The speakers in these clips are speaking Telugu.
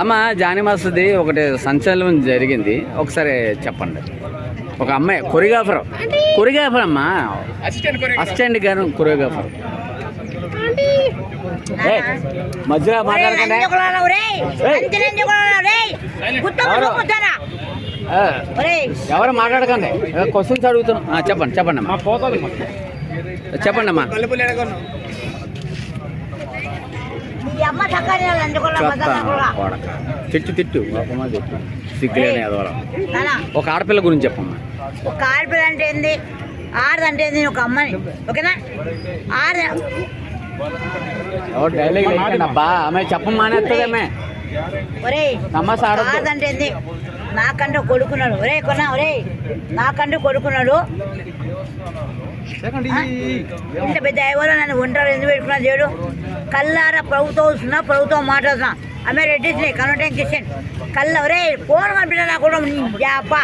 అమ్మ జానీ మాస్ది ఒకటి సంచలనం జరిగింది. ఒకసారి చెప్పండి. ఒక అమ్మాయి కొరియోగ్రాఫర్. కొరియోగ్రాఫర్ అమ్మా. అసిస్టెంట్ గారు కొరియోగ్రాఫర్. మధ్యలో మాట్లాడకండి. ఎవరు? మాట్లాడకండి. క్వశ్చన్స్ అడుగుతున్నాం. చెప్పండి చెప్పండి అమ్మా చెప్పండి అమ్మా కొడక. తిట్టు తిట్టు. సిగ్గులేని ఒక ఆడపిల్ల గురించి చెప్పమ్మా. ఒక ఆడపిల్ల అంటే ఏంది? ఆడదంటే ఏంది? ఒక అమ్మని. ఓకేనా? ఆడ డైలాగ్ ఆమె చెప్పమ్మా ఆమె. ఒరే నమ్మస ఆడద్దు. ఆడదంటే ఏంది? నాకంటే కొడుకున్నాడు. ఒరే కొన్నా ఒరే నాకంటే కొడుకున్నాడు? ఇంత పెద్ద ఎవరో నన్ను ఒంటరి ఎందుకు పెట్టుకున్నా దేవుడు? కల్లార ప్రభుత్వం వస్తున్నా ప్రభుత్వం మాట్లాడుతున్నా. ఆమె రెడ్డిస్ని కన్వర్టైన్ కిషన్ కళ్ళ రే ఫోన్ పంపిన నా కూడా అబ్బా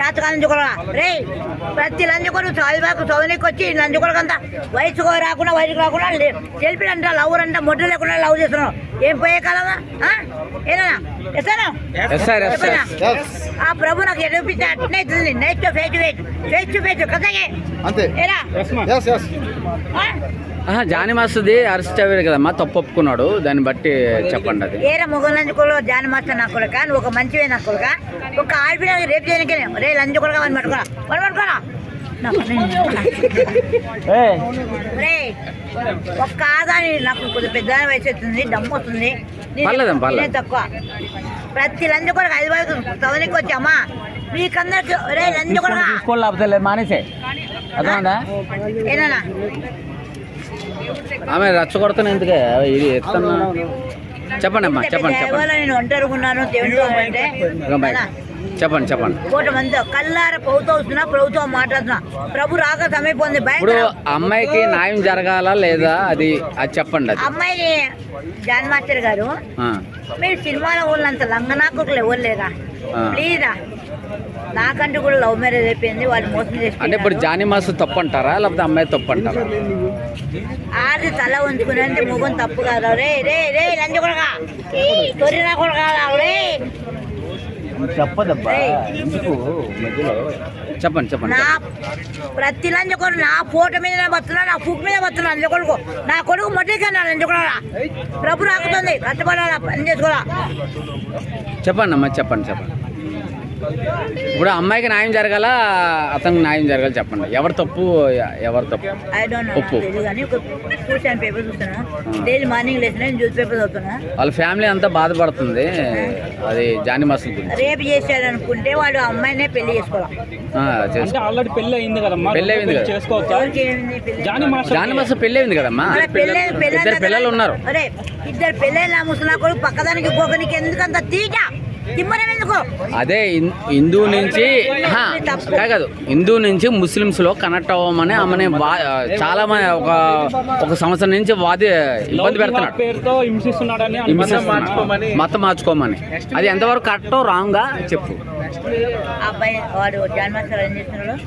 చేత లంచుకోరా రే. ప్రతి లంచుకొని చదువుకు చదువునికి వచ్చి లంచుకోరకు అంతా వయసుకు రాకుండా వయసుకు రాకుండా సెల్ఫీ అంట లవ్ అంట మొట్టు లేకుండా లవ్ చేస్తున్నావు. ఏం పోయే కాలమా? ఏదన్నా ఏనా? ఆ ప్రభు నాకు ఎదుపిస్తే అట్నే అవుతుంది next face to face face to face కథగే అంతే. జానీ మాస్ది అరెస్ట్ అయ్యారు కదమ్మా తప్పు ఒప్పుకున్నాడు దాన్ని బట్టి చెప్పండి అది. ఏరా మొగలు లంచుకోలో జాని మాస్టర్ నా కొడుక? నువ్వు ఒక మంచివే నా కొడుక? ఒక ఆడపిల్ల రేపు చేయడానికి రే లంచ్ కొడుక వన్ పట్టుకోరా. వన్ పట్టుకోరా. ఒక్క ఆదాని నాకు కొద్దిగా పెద్ద వయసు వస్తుంది దమ్ము వస్తుంది నేను- తక్కువ ప్రతి లంచ్ కొడుకు ఐదు వరకు చదవనికి వచ్చామా మీకందరికి రే లంచ్ తీసుకోవాలి లేదు మానేసే అర్థమైందా ఏనా ఆమె రచ్చగొడతాను ఎందుకే ఇది ఎత్తన్నా చెప్పండి అమ్మా చెప్పండి చెప్పండి నేను. ఒంటరుగున్నాను దేవుడితో అంటే. చెప్పండి చెప్పండి. కోట మంది కల్లార ప్రభుత్వం వస్తున్నా ప్రభుత్వం మాట్లాడుతున్నా. ప్రభు రాక సమయపోయింది ఇప్పుడు అమ్మాయికి న్యాయం జరగాలా లేదా అది అది చెప్పండి అది. అమ్మాయిని జాన్ మాస్టర్ గారు మీరు సినిమాలో ఉన్నంత లంగనాకులు ఎవరు లేరా. ప్లీజ్ నాకంటూ కూడా లవ్ మ్యారేజ్ అయిపోయింది వాళ్ళు మోసం అంటే ఇప్పుడు చేసి జానీ మాస్ తప్పు అంటారా లేకపోతే అమ్మాయి తప్పు అంటారా ఆది తల ఉంచుకుని ముఖం తప్పు కాదు. రే రే రే లంచ కొడగా తొరినా కొడగా రే చెప్పదబ్బా. ఎందుకు మధ్యలో? చెప్పండి చెప్పండి నా ప్రతి కొడుకు నా ఫోటో మీద బతున్నా నా ఫుక్ మీద లంచ కొడుకు. నా కొడుకు మట్టిగా నా లంచ కొడగా ప్రభు రాకుతుంది. కష్టపడాలా పని చేసుకోవాలా చెప్పండి అమ్మా చెప్పండి చెప్పండి. ఇప్పుడు అమ్మాయికి న్యాయం జరగాల? అతనికి న్యాయం జరగాలి చెప్పండి. ఎవరు తప్పు? ఎవరు తప్పు? ఐ డోంట్ నో ఒప్పు. వాళ్ళ ఫ్యామిలీ అంతా బాధపడుతుంది. అది జానీ మాస్ గురించి. రేపు చేశాడు అనుకుంటే వాడు అమ్మాయినే పెళ్ళి చేసుకోవాలి? ఆ, చేసుకో. అంటే ఆల్రెడీ పెళ్ళి అయింది కదమ్మా పెళ్ళి అయింది కదా. పెళ్ళి? జానీ మాస్టర్ జానీ మాస్ పెళ్ళి అయింది కదమ్మా. మన పెళ్ళి పెళ్ళి ఇద్దరు పిల్లలు ఉన్నారు. ఇద్దరు పెళ్ళైన ముసలా కొడుకు పక్కదానికి పోకనికి ఎందుకంత తీట? అదే హిందూ నుంచి కాదు హిందూ నుంచి ముస్లిమ్స్లో కనెక్ట్ అవ్వమని ఆమెని వా- చాలా మంది ఒక ఒక సంవత్సరం నుంచి వాది ఇబ్బంది పెడుతున్నాడు. మతం మార్చుకోమని. అది ఎంతవరకు కరెక్టో రాంగా చెప్పు. ఆ అబ్బాయి వాడు జన్మస్థలం ఏం చేస్తున్నాడు?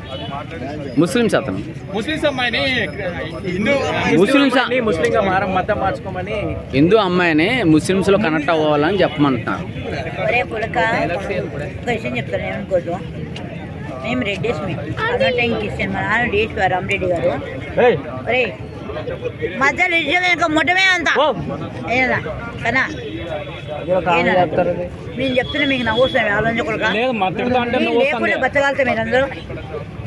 ముస్లిమ్స్ అతను. ముస్లిమ్స్ అమ్మాయిని హిందూ ముస్లిమ్స్ ముస్లింగా మారం మతం మార్చుకోమని. హిందూ అమ్మాయిని ముస్లిమ్స్లో కనెక్ట్ అవ్వాలని చెప్పమంటున్నారు. విషయం చెప్తాను ఏమనుకోదు మేము రెడ్డిస్ అన్నట్టు ఇస్తాను మా నాన్న డేస్ రామరెడ్డి గారు. ఇష్టం ఇంకా మొట్టమే అంత? నేను చెప్తున్నా మీకు నవ్వుస్తాను ఆలోచించకూడక. లేదు మా తిడతా అంటే నేను నువ్వు లేకుండా బతకాలతా మీరు అందరూ.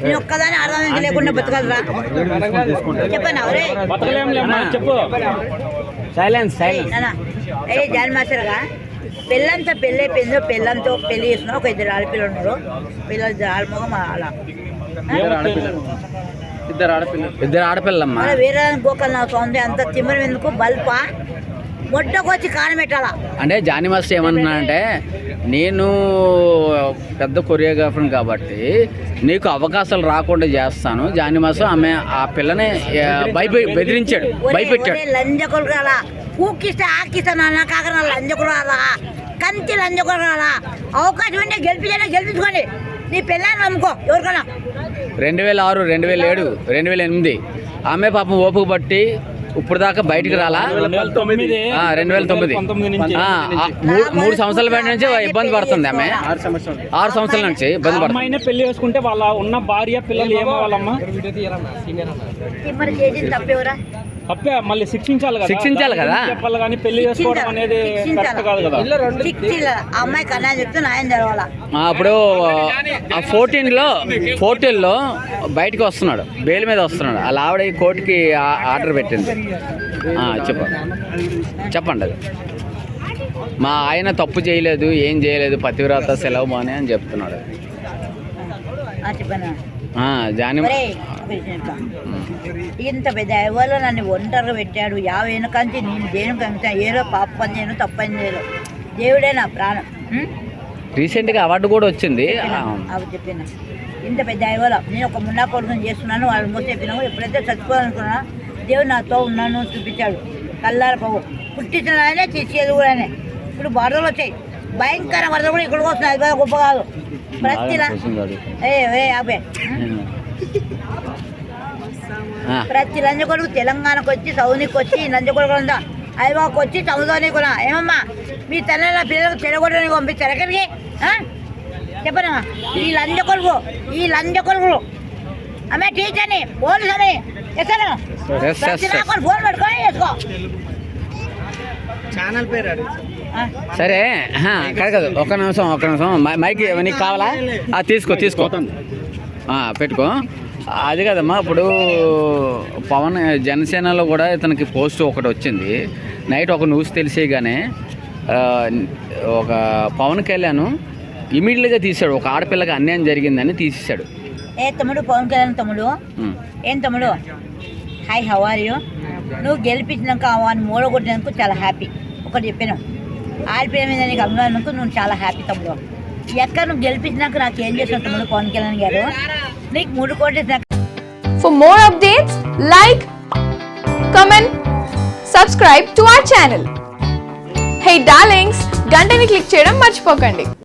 నేను ఒక్కదాన్ని అర్థం లేకుండా బతకాలరా. చెప్పనా చెప్పు. Silence silence. ఏ జాన్ మాస్టర్గా? పెళ్ళంతా పెళ్ళి అయిపోయిందో పెళ్ళంతో పెళ్ళి చేసిన ఒక ఇద్దరు ఆడపిల్లలు ఉన్నారు. పిల్లలు ఆడమగం అలా. ఇద్దరు ఆడపిల్ల ఇద్దరు ఆడపిల్లమ్మా వేరే గోకల్ నా సౌందర్యం అంత తిమ్మరం ఎందుకు? బల్ప? మొట్టకొచ్చి కాని పెట్టాలా అంటే జానీ మాస్టర్ ఏమంటున్నానంటే నేను పెద్ద కొరియోగ్రాఫర్ కాబట్టి నీకు అవకాశాలు రాకుండా చేస్తాను. జానీ మాస్టర్ ఆమె ఆ పిల్లని భయపె బెదిరించాడు. భయపెట్టాడు. లంజకులు రాలా పూకిస్తే ఆకిస్తా నాన్న కాక లంజకులు రాలా కంచి లంజకులు రాలా అవకాశం ఉంటే గెలిపించండి గెలిపించుకోండి. నీ పిల్లని నమ్ముకో ఎవరికైనా. రెండు వేల ఆరు రెండు వేల ఏడు రెండు వేల ఎనిమిది. ఆమె పాపం ఓపిక బట్టి ఇప్పుడు దాకా బయటికి రాలా? రెండు వేల తొమ్మిది. మూడు మూడు సంవత్సరాల బయట నుంచి ఇబ్బంది పడుతుంది ఆమె. ఆరు సంవత్సరాలు. నుంచి ఇబ్బంది పడుతుంది. పెళ్ళి చేసుకుంటే వాళ్ళ ఉన్న భార్య పిల్లలు చేసింది తప్పేవరా తప్పే మళ్ళీ శిక్షించాలి కదా. శిక్షించాలి కదా. చెప్పాలి కానీ పెళ్ళి చేసుకోవడం అనేది కరెక్ట్ కాదు కదా. అమ్మాయికి అన్నా చెప్తే నాయన తెలవాలా ఆ, అప్పుడు ఆ ఫోర్టీన్లో ఫోర్టీన్లో బయటకు వస్తున్నాడు. బెయిల్ మీద వస్తున్నాడు. అలా ఆవిడ ఈ కోర్టుకి ఆ- ఆర్డర్ పెట్టింది. ఆ, చెప్పు. చెప్పండి అది. మా ఆయన తప్పు చేయలేదు ఏం చేయలేదు పతివ్రత సెలవు మానే అని చెప్తున్నాడు. ఆ, చెప్పాను ఆ, జాని ఇంత పెద్ద ఎవరో నన్ను ఒంటరిగా పెట్టాడు. యాభై కంచి నేను దేని కంచా ఏదో పాప పని చేయను తప్పు పని చేయను. దేవుడే నా ప్రాణం? రీసెంట్గా అవార్డు కూడా వచ్చింది. అవి చెప్పిన. ఇంత పెద్ద ఎవరో. నేను ఒక మున్నా కొడుకుని చేస్తున్నాను. వాళ్ళు మోసం చెప్పినాము ఎప్పుడైతే చచ్చిపోవాలనుకున్నా దేవుడు నాతో ఉన్నాను చూపించాడు. కల్లార పోవు. పుట్టించిన ఆయనే తీసేది కూడా ఆయనే ఇప్పుడు వరదలు వచ్చాయి. భయంకర వరదలు కూడా ఇక్కడికి వస్తున్నాయి. అది గొప్ప కాదు. ప్రతి చూసింది ఏ? ఆ, ప్రతి లంజకొడుకు తెలంగాణకు వచ్చి సౌనికి వచ్చి ఈ లంజకొడుకు ఉందా? హైదరాబాద్కి వచ్చి చదువుదానికి కూడా. ఏమమ్మా మీ తల్లి పిల్లలకు చెడగొట్టడానికి పంపించారు ఎక్కడికి? చెప్పనమ్మా ఈ లంజకొడుకు ఈ లంజకొడుకులు ఆమె టీచర్ని పోలీసు అని ఎక్కడ ఫోన్ పెట్టుకొని వేసుకో ఛానల్ పేరు? సరే కాదు కాదు. ఒక నిమిషం ఒక నిమిషం. మైక్ నీకు కావాలా? ఆ, తీసుకో తీసుకో. ఆ, పెట్టుకో. అది కదమ్మా ఇప్పుడు పవన్ జనసేనలో కూడా ఇతనికి పోస్ట్ ఒకటి వచ్చింది. నైట్ ఒక న్యూస్ తెలిసేగానే ఆ, ఒక పవన్ కళ్యాణ్ ఇమీడియట్గా తీశాడు. ఒక ఆడపిల్లకి అన్యాయం జరిగిందని తీసేశాడు. ఏ తమ్ముడు పవన్ కళ్యాణ్ తమ్ముడు. ఏం తమ్ముడు? హాయ్ హౌ ఆర్ యూ నువ్వు గెలిపించినాక వాడిని మూడగొట్టినందుకు చాలా హ్యాపీ ఒకటి చెప్పాను. ఆడిపోయిన మీద నీకు అభిమానంకు నువ్వు చాలా హ్యాపీ తమ్ముడు. ఎక్కడ నువ్వు గెలిపించినాక నాకు ఏం తమ్ముడు పవన్ కళ్యాణ్ గారు నీకు మూడు కోటేసినాక For more updates, like, comment, subscribe to our channel. Hey darlings, గంటని click చేయడం మర్చిపోకండి